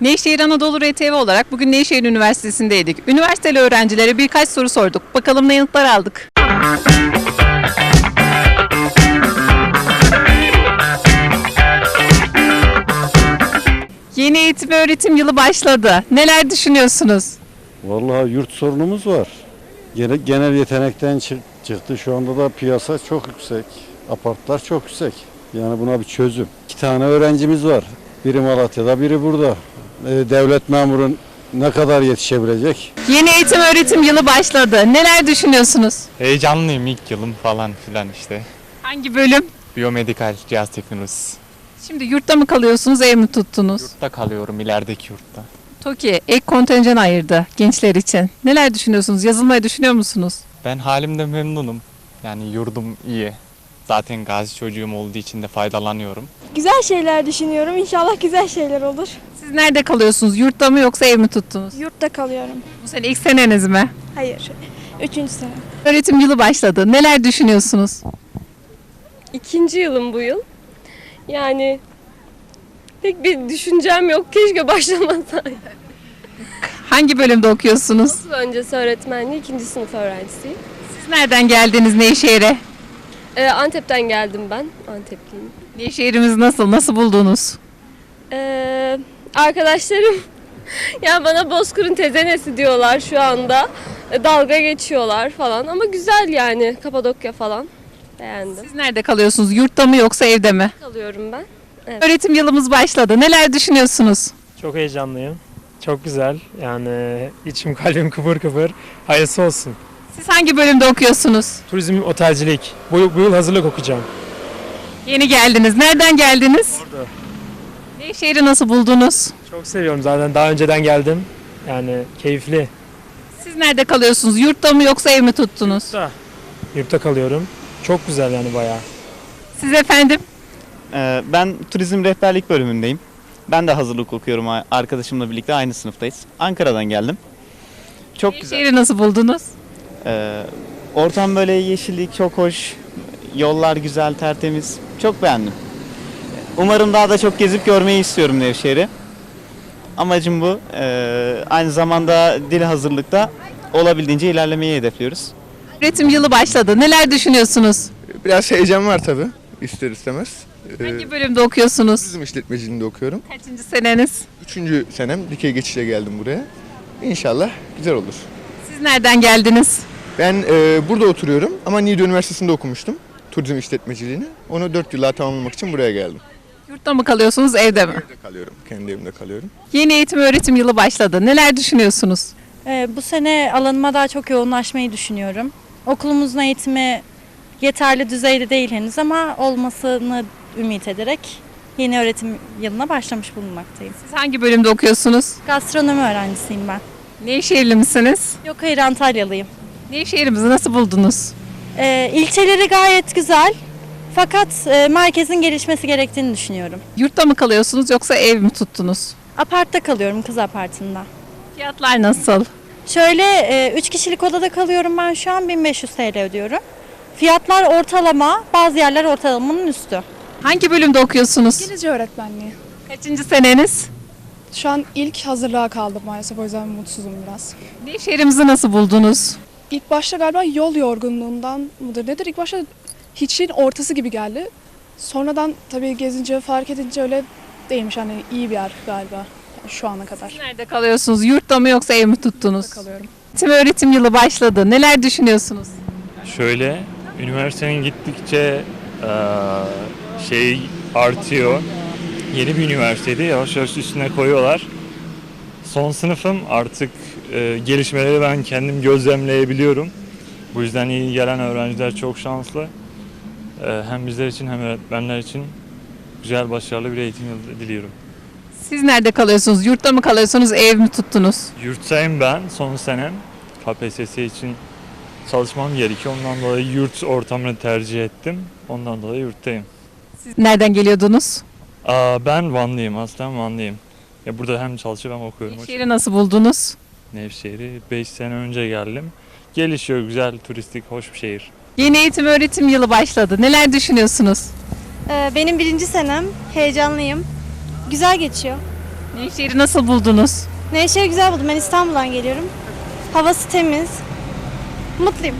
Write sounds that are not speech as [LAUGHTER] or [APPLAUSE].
Nevşehir Anadolu RTV olarak bugün Nevşehir Üniversitesi'ndeydik. Üniversiteli öğrencilere birkaç soru sorduk. Bakalım ne yanıtlar aldık. Yeni eğitim öğretim yılı başladı. Neler düşünüyorsunuz? Vallahi yurt sorunumuz var. Gene, genel yetenekten çık- çıktı. Şu anda da piyasa çok yüksek. Apartlar çok yüksek. Yani buna bir çözüm. İki tane öğrencimiz var. Biri Malatya'da, biri burada. Ee, devlet memurun ne kadar yetişebilecek? Yeni eğitim öğretim yılı başladı. Neler düşünüyorsunuz? Heyecanlıyım ilk yılım falan filan işte. Hangi bölüm? Biyomedikal cihaz teknolojisi. Şimdi yurtta mı kalıyorsunuz, ev mi tuttunuz? Yurtta kalıyorum ilerideki yurtta. TOKİ ek kontenjan ayırdı gençler için. Neler düşünüyorsunuz? Yazılmayı düşünüyor musunuz? Ben halimde memnunum. Yani yurdum iyi. Zaten gazi çocuğum olduğu için de faydalanıyorum. Güzel şeyler düşünüyorum. İnşallah güzel şeyler olur. Siz nerede kalıyorsunuz? Yurtta mı yoksa ev mi tuttunuz? Yurtta kalıyorum. Bu sene ilk seneniz mi? Hayır. Üçüncü sene. Öğretim yılı başladı. Neler düşünüyorsunuz? İkinci yılım bu yıl. Yani pek bir düşüncem yok. Keşke başlamasaydım. Hangi bölümde okuyorsunuz? Okul öncesi öğretmenliği ikinci sınıf öğrencisiyim. Siz nereden geldiniz Nevşehir'e? Ee, Antep'ten geldim ben. Antepliyim. Nevşehir'imiz nasıl? Nasıl buldunuz? Ee, arkadaşlarım [LAUGHS] ya bana Bozkır'ın tezenesi diyorlar şu anda. Ee, Dalga geçiyorlar falan ama güzel yani Kapadokya falan. Beğendim. Siz nerede kalıyorsunuz? Yurtta mı yoksa evde mi? Kalıyorum ben. Öğretim yılımız başladı. Neler düşünüyorsunuz? Çok heyecanlıyım. Çok güzel. Yani içim kalbim kıpır kıpır. Hayırlısı olsun. Siz hangi bölümde okuyorsunuz? Turizm otelcilik. Bu, bu yıl hazırlık okuyacağım. Yeni geldiniz. Nereden geldiniz? Burada. Nevşehir'i nasıl buldunuz? Çok seviyorum zaten. Daha önceden geldim. Yani keyifli. Siz nerede kalıyorsunuz? Yurtta mı yoksa ev mi tuttunuz? Da. Yurtta kalıyorum. Çok güzel yani bayağı. Siz efendim? Ee, Ben turizm rehberlik bölümündeyim. Ben de hazırlık okuyorum arkadaşımla birlikte aynı sınıftayız. Ankara'dan geldim. Çok güzel. Nevşehir'i nasıl buldunuz? Ee, ortam böyle yeşillik çok hoş. Yollar güzel, tertemiz. Çok beğendim. Umarım daha da çok gezip görmeyi istiyorum Nevşehir'i. Amacım bu. Ee, aynı zamanda dil hazırlıkta olabildiğince ilerlemeyi hedefliyoruz. Öğretim yılı başladı. Neler düşünüyorsunuz? Biraz heyecan var tabii ister istemez. Ee, Hangi bölümde okuyorsunuz? turizm işletmeciliğinde okuyorum. Kaçıncı seneniz? Üçüncü senem dikey geçişle geldim buraya. İnşallah güzel olur. Siz nereden geldiniz? Ben e, burada oturuyorum ama Niğde Üniversitesi'nde okumuştum turizm işletmeciliğini. Onu dört yılla tamamlamak için buraya geldim. Yurtta mı kalıyorsunuz, evde mi? Evde kalıyorum, kendi evimde kalıyorum. Yeni eğitim öğretim yılı başladı. Neler düşünüyorsunuz? Ee, Bu sene alanıma daha çok yoğunlaşmayı düşünüyorum. Okulumuzun eğitimi yeterli düzeyde değil henüz ama olmasını ümit ederek yeni öğretim yılına başlamış bulunmaktayım. Siz hangi bölümde okuyorsunuz? Gastronomi öğrencisiyim ben. Nevşehirli misiniz? Yok hayır Antalyalıyım. Nevşehir'imizi nasıl buldunuz? Ee, ilçeleri gayet güzel fakat e, merkezin gelişmesi gerektiğini düşünüyorum. Yurtta mı kalıyorsunuz yoksa ev mi tuttunuz? Apartta kalıyorum kız apartında. Fiyatlar nasıl? Şöyle 3 kişilik odada kalıyorum ben şu an 1500 TL ödüyorum. Fiyatlar ortalama bazı yerler ortalamanın üstü. Hangi bölümde okuyorsunuz? İngilizce öğretmenliği. Kaçıncı seneniz? Şu an ilk hazırlığa kaldım maalesef o yüzden mutsuzum biraz. Nevşehir'imizi nasıl buldunuz? İlk başta galiba yol yorgunluğundan mıdır nedir? İlk başta hiçliğin ortası gibi geldi. Sonradan tabii gezince fark edince öyle değilmiş hani iyi bir yer galiba yani şu ana kadar. Nerede kalıyorsunuz? Yurtta mı yoksa ev mi tuttunuz? kalıyorum. Eğitim öğretim yılı başladı. Neler düşünüyorsunuz? Şöyle, üniversitenin gittikçe eee, şey artıyor. Yeni bir üniversiteydi, yavaş yavaş üstüne koyuyorlar. Son sınıfım artık eee, gelişmeleri ben kendim gözlemleyebiliyorum. Bu yüzden iyi gelen öğrenciler çok şanslı. Eee, hem bizler için hem öğretmenler için güzel, başarılı bir eğitim yılı diliyorum. Siz nerede kalıyorsunuz? Yurtta mı kalıyorsunuz? Ev mi tuttunuz? Yurttayım ben son senem. KPSS için çalışmam gerekiyor. Ondan dolayı yurt ortamını tercih ettim. Ondan dolayı yurttayım. Siz nereden geliyordunuz? Aa, ben Vanlıyım. Aslen Vanlıyım. Ya burada hem çalışıyorum hem okuyorum. Nevşehir'i nasıl buldunuz? Nevşehir'i 5 sene önce geldim. Gelişiyor güzel, turistik, hoş bir şehir. Yeni eğitim öğretim yılı başladı. Neler düşünüyorsunuz? Ee, benim birinci senem. Heyecanlıyım. Güzel geçiyor. Nevşehir'i nasıl buldunuz? Nevşehir güzel buldum. Ben İstanbul'dan geliyorum. Havası temiz. Mutluyum.